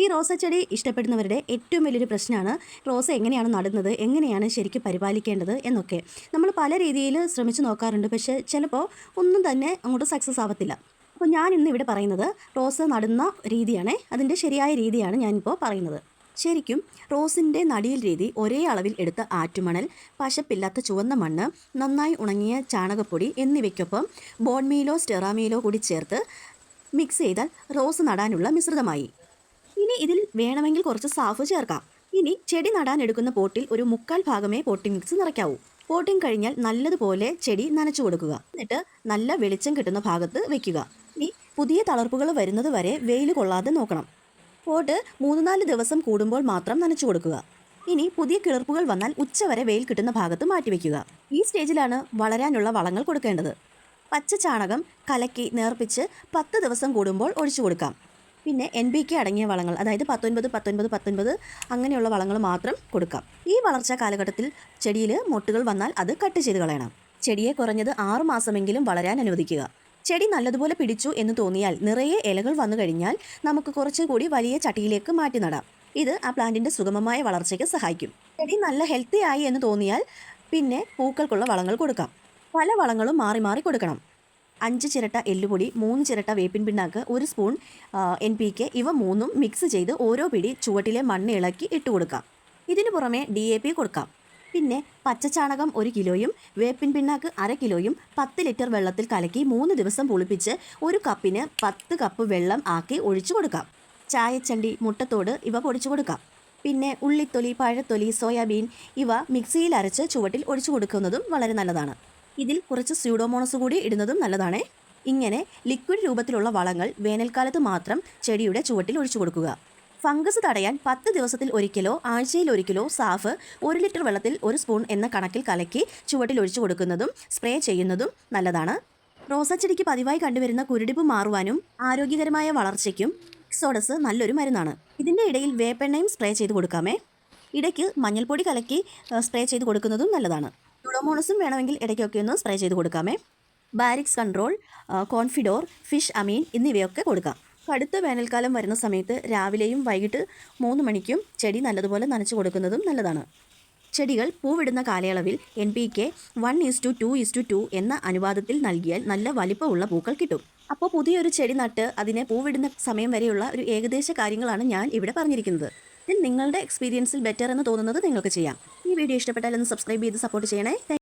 ഈ റോസ ചെടി ഇഷ്ടപ്പെടുന്നവരുടെ ഏറ്റവും വലിയൊരു പ്രശ്നമാണ് റോസ എങ്ങനെയാണ് നടുന്നത് എങ്ങനെയാണ് ശരിക്കും പരിപാലിക്കേണ്ടത് എന്നൊക്കെ. നമ്മൾ പല രീതിയിൽ ശ്രമിച്ചു നോക്കാറുണ്ട് പക്ഷേ ചിലപ്പോൾ ഒന്നും തന്നെ അങ്ങോട്ട് സക്സസ് ആവത്തില്ല. അപ്പോൾ ഞാൻ ഇന്ന് ഇവിടെ പറയുന്നത് റോസ് നടുന്ന രീതിയാണ് അതിന്റെ ശരിയായ രീതിയാണ് ഞാനിപ്പോൾ പറയുന്നത്. ശരിക്കും റോസിന്റെ നടിയിൽ രീതി ഒരേ അളവിൽ എടുത്ത ആറ്റുമണൽ പശപ്പില്ലാത്ത ചുവന്ന മണ്ണ് നന്നായി ഉണങ്ങിയ ചാണകപ്പൊടി എന്നിവയ്ക്കൊപ്പം ബോൺമീലോ സ്റ്റെറാമീലോ കൂടി ചേർത്ത് മിക്സ് ചെയ്താൽ റോസ് നടാനുള്ള മിശ്രിതമായി. ഇനി ഇതിൽ വേണമെങ്കിൽ കുറച്ച് സാഫ് ചേർക്കാം. ഇനി ചെടി നടാൻ എടുക്കുന്ന പോട്ടിൽ ഒരു മുക്കാൽ ഭാഗമേ പോട്ടിംഗ് മിക്സ് നിറയ്ക്കാവൂ. പോട്ടിംഗ് കഴിഞ്ഞാൽ നല്ലതുപോലെ ചെടി നനച്ചു കൊടുക്കുക. എന്നിട്ട് നല്ല വെളിച്ചം കിട്ടുന്ന ഭാഗത്ത് വെക്കുക. ഇനി പുതിയ തളർപ്പുകൾ വരുന്നത് വരെ വെയിൽ കൊള്ളാതെ നോക്കണം. പോട്ട് മൂന്ന് നാല് ദിവസം കൂടുമ്പോൾ മാത്രം നനച്ചു കൊടുക്കുക. ഇനി പുതിയ കിളിർപ്പുകൾ വന്നാൽ ഉച്ചവരെ വെയിൽ കിട്ടുന്ന ഭാഗത്ത് മാറ്റിവെക്കുക ഈ സ്റ്റേജിലാണ് വളരാനുള്ള വളങ്ങൾ കൊടുക്കേണ്ടത്. പച്ച ചാണകം കലക്കി നേർപ്പിച്ച് പത്ത് ദിവസം കൂടുമ്പോൾ ഒഴിച്ചു കൊടുക്കാം. പിന്നെ എൻ ബി കെ അടങ്ങിയ വളങ്ങൾ അതായത് പത്തൊൻപത് പത്തൊൻപത് പത്തൊൻപത് അങ്ങനെയുള്ള വളങ്ങൾ മാത്രം കൊടുക്കാം. ഈ വളർച്ചാ കാലഘട്ടത്തിൽ ചെടിയിൽ മൊട്ടുകൾ വന്നാൽ അത് കട്ട് ചെയ്ത് കളയണം. ചെടിയെ കുറഞ്ഞത് ആറു മാസമെങ്കിലും വളരാൻ അനുവദിക്കുക. ചെടി നല്ലതുപോലെ പിടിച്ചു എന്ന് തോന്നിയാൽ നിറയെ ഇലകൾ വന്നു കഴിഞ്ഞാൽ നമുക്ക് കുറച്ചുകൂടി വലിയ ചട്ടിയിലേക്ക് മാറ്റി നടാം. ഇത് ആ പ്ലാന്റിന്റെ സുഗമമായ വളർച്ചയ്ക്ക് സഹായിക്കും. ചെടി നല്ല ഹെൽത്തി ആയി എന്ന് തോന്നിയാൽ പിന്നെ പൂക്കൾക്കുള്ള വളങ്ങൾ കൊടുക്കാം. പല വളങ്ങളും മാറി മാറി കൊടുക്കണം. അഞ്ച് ചിരട്ട എല്ലുപൊടി മൂന്ന് ചിരട്ട വേപ്പിൻ പിണ്ണാക്ക് ഒരു സ്പൂൺ എൻ പി കെ ഇവ മൂന്നും മിക്സ് ചെയ്ത് ഓരോ പിടി ചുവട്ടിലെ മണ്ണ് ഇളക്കി ഇട്ട് കൊടുക്കാം. ഇതിനു പുറമെ ഡി എ പി കൊടുക്കാം. പിന്നെ പച്ചച്ചാണകം ഒരു കിലോയും വേപ്പിൻ പിണ്ണാക്ക് അര കിലോയും പത്ത് ലിറ്റർ വെള്ളത്തിൽ കലക്കി മൂന്ന് ദിവസം പുളിപ്പിച്ച് ഒരു കപ്പിന് പത്ത് കപ്പ് വെള്ളം ആക്കി ഒഴിച്ചു കൊടുക്കാം. ചായച്ചണ്ടി മുട്ടത്തോട് ഇവ പൊടിച്ചു കൊടുക്കാം. പിന്നെ ഉള്ളിത്തൊലി പഴത്തൊലി സോയാബീൻ ഇവ മിക്സിയിൽ അരച്ച് ചുവട്ടിൽ ഒഴിച്ചു കൊടുക്കുന്നതും വളരെ നല്ലതാണ്. ഇതിൽ കുറച്ച് സ്യൂഡോമോണസ് കൂടി ഇടുന്നതും നല്ലതാണ്. ഇങ്ങനെ ലിക്വിഡ് രൂപത്തിലുള്ള വളങ്ങൾ വേനൽക്കാലത്ത് മാത്രം ചെടിയുടെ ചുവട്ടിൽ ഒഴിച്ചു കൊടുക്കുക. ഫംഗസ് തടയാൻ പത്ത് ദിവസത്തിൽ ഒരിക്കലോ ആഴ്ചയിൽ ഒരിക്കലോ സാഫ് ഒരു ലിറ്റർ വെള്ളത്തിൽ ഒരു സ്പൂൺ എന്ന കണക്കിൽ കലക്കി ചുവട്ടിൽ ഒഴിച്ചു കൊടുക്കുന്നതും സ്പ്രേ ചെയ്യുന്നതും നല്ലതാണ്. റോസാച്ചെടിക്ക് പതിവായി കണ്ടുവരുന്ന കുരുടിപ്പ് മാറുവാനും ആരോഗ്യകരമായ വളർച്ചയ്ക്കും സോഡസ് നല്ലൊരു മരുന്നാണ്. ഇതിന്റെ ഇടയിൽ വേപ്പെണ്ണയും സ്പ്രേ ചെയ്ത് കൊടുക്കാമേ. ഇടയ്ക്ക് മഞ്ഞൾപ്പൊടി കലക്കി സ്പ്രേ ചെയ്ത് കൊടുക്കുന്നതും നല്ലതാണ്. ഡുളോമോണസും വേണമെങ്കിൽ ഇടയ്ക്കൊക്കെ ഒന്ന് സ്പ്രേ ചെയ്ത് കൊടുക്കാമേ. ബാരിക്സ് കൺട്രോൾ കോൺഫിഡോർ ഫിഷ് അമീൻ എന്നിവയൊക്കെ കൊടുക്കാം. കടുത്ത വേനൽക്കാലം വരുന്ന സമയത്ത് രാവിലെയും വൈകിട്ട് മൂന്ന് മണിക്കും ചെടി നല്ലതുപോലെ നനച്ചു കൊടുക്കുന്നതും നല്ലതാണ്. ചെടികൾ പൂവിടുന്ന കാലയളവിൽ N P K one is to two two is to two അനുപാതത്തിൽ നൽകിയാൽ നല്ല വലിപ്പമുള്ള പൂക്കൾ കിട്ടും. അപ്പോൾ പുതിയൊരു ചെടി നട്ട് അതിനെ പൂവിടുന്ന സമയം വരെയുള്ള ഒരു ഏകദേശ കാര്യങ്ങളാണ് ഞാൻ ഇവിടെ പറഞ്ഞിരിക്കുന്നത്. ഇതിൽ നിങ്ങളുടെ എക്സ്പീരിയൻസിൽ ബെറ്റർ എന്ന് തോന്നുന്നത് നിങ്ങൾക്ക് ചെയ്യാം. വീഡിയോ ഇഷ്ടപ്പെട്ടാൽ ഒന്ന് സബ്സ്ക്രൈബ് ചെയ്ത് സപ്പോർട്ട് ചെയ്യണേ.